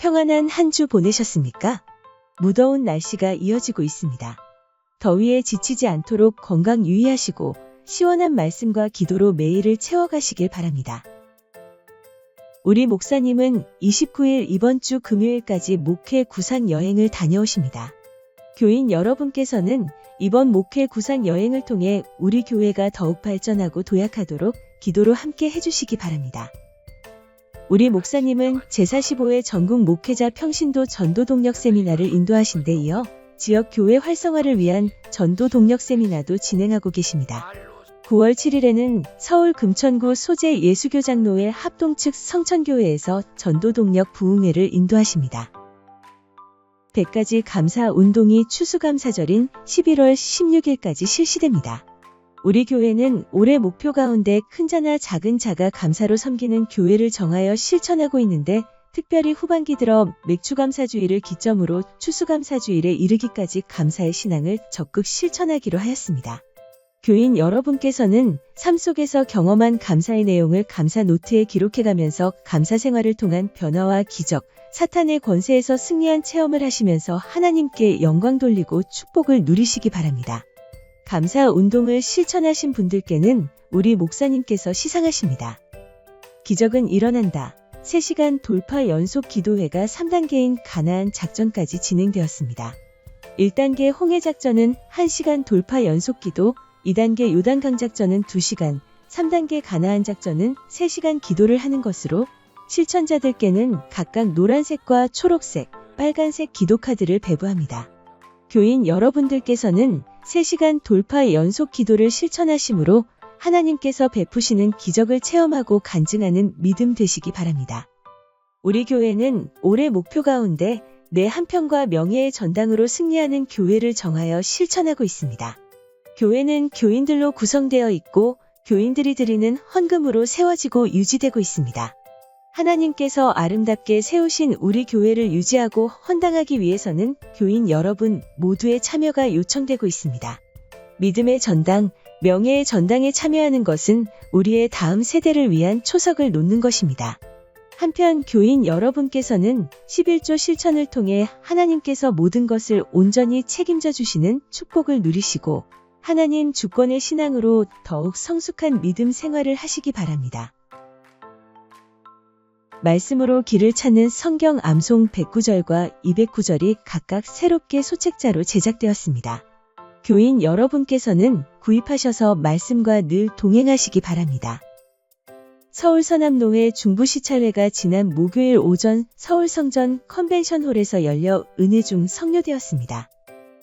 평안한 한 주 보내셨습니까? 무더운 날씨가 이어지고 있습니다. 더위에 지치지 않도록 건강 유의하시고 시원한 말씀과 기도로 매일을 채워가시길 바랍니다. 우리 목사님은 29일 이번 주 금요일까지 목회 구상 여행을 다녀오십니다. 교인 여러분께서는 이번 목회 구상 여행을 통해 우리 교회가 더욱 발전하고 도약하도록 기도로 함께 해주시기 바랍니다. 우리 목사님은 제45회 전국 목회자 평신도 전도 동력 세미나를 인도하신 데 이어 지역 교회 활성화를 위한 전도 동력 세미나도 진행하고 계십니다. 9월 7일에는 서울 금천구 소재 예수교 장로회 합동 측 성천교회에서 전도 동력 부흥회를 인도하십니다. 100가지 감사 운동이 추수감사절인 11월 16일까지 실시됩니다. 우리 교회는 올해 목표 가운데 큰 자나 작은 자가 감사로 섬기는 교회를 정하여 실천하고 있는데 특별히 후반기 들어 맥추감사주의를 기점으로 추수감사주일에 이르기까지 감사의 신앙을 적극 실천하기로 하였습니다. 교인 여러분께서는 삶 속에서 경험한 감사의 내용을 감사 노트에 기록해가면서 감사 생활을 통한 변화와 기적, 사탄의 권세에서 승리한 체험을 하시면서 하나님께 영광 돌리고 축복을 누리시기 바랍니다. 감사 운동을 실천하신 분들께는 우리 목사님께서 시상하십니다. 기적은 일어난다. 3시간 돌파 연속 기도회가 3단계인 가나안 작전까지 진행되었습니다. 1단계 홍해 작전은 1시간 돌파 연속 기도, 2단계 요단강 작전은 2시간, 3단계 가나안 작전은 3시간 기도를 하는 것으로 실천자들께는 각각 노란색과 초록색, 빨간색 기도 카드를 배부합니다. 교인 여러분들께서는 3시간 돌파 연속 기도를 실천하시므로 하나님께서 베푸시는 기적을 체험하고 간증하는 믿음 되시기 바랍니다. 우리 교회는 올해 목표 가운데 내 한편과 명예의 전당으로 승리하는 교회를 정하여 실천하고 있습니다. 교회는 교인들로 구성되어 있고 교인들이 드리는 헌금으로 세워지고 유지되고 있습니다. 하나님께서 아름답게 세우신 우리 교회를 유지하고 헌당하기 위해서는 교인 여러분 모두의 참여가 요청되고 있습니다. 믿음의 전당, 명예의 전당에 참여하는 것은 우리의 다음 세대를 위한 초석을 놓는 것입니다. 한편 교인 여러분께서는 11조 실천을 통해 하나님께서 모든 것을 온전히 책임져 주시는 축복을 누리시고 하나님 주권의 신앙으로 더욱 성숙한 믿음 생활을 하시기 바랍니다. 말씀으로 길을 찾는 성경 암송 109절과 209절이 각각 새롭게 소책자로 제작되었습니다. 교인 여러분께서는 구입하셔서 말씀과 늘 동행하시기 바랍니다. 서울 서남노회 중부시찰회가 지난 목요일 오전 서울성전 컨벤션홀에서 열려 은혜 중 성료되었습니다.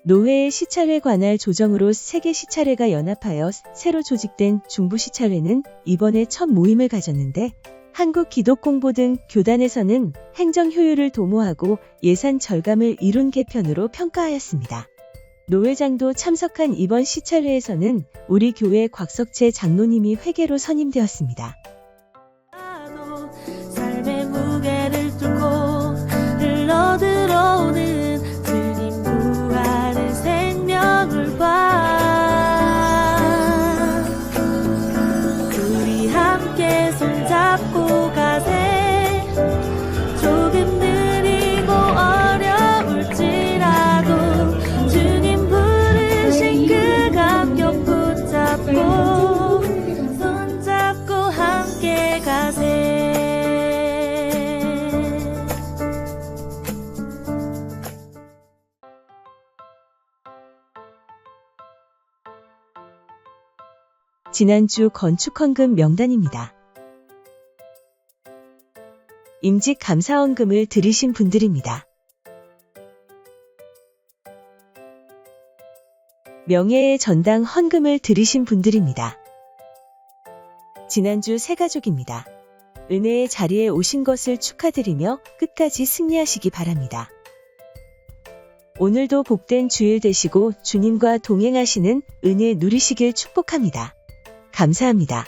노회의 시찰회 관할 조정으로 세계 시찰회가 연합하여 새로 조직된 중부시찰회는 이번에 첫 모임을 가졌는데 한국 기독공보 등 교단에서는 행정 효율을 도모하고 예산 절감을 이룬 개편으로 평가하였습니다. 노회장도 참석한 이번 시찰회에서는 우리 교회 곽석채 장로님이 회계로 선임되었습니다. 잡고 가세 조금 느리고 어려울지라도 주님 부르신 그 감격 붙잡고 손잡고 함께 가세 지난주 건축헌금 명단입니다. 임직 감사헌금을 들으신 분들입니다. 명예의 전당 헌금을 들으신 분들입니다. 지난주 세 가족입니다. 은혜의 자리에 오신 것을 축하드리며 끝까지 승리하시기 바랍니다. 오늘도 복된 주일 되시고 주님과 동행하시는 은혜 누리시길 축복합니다. 감사합니다.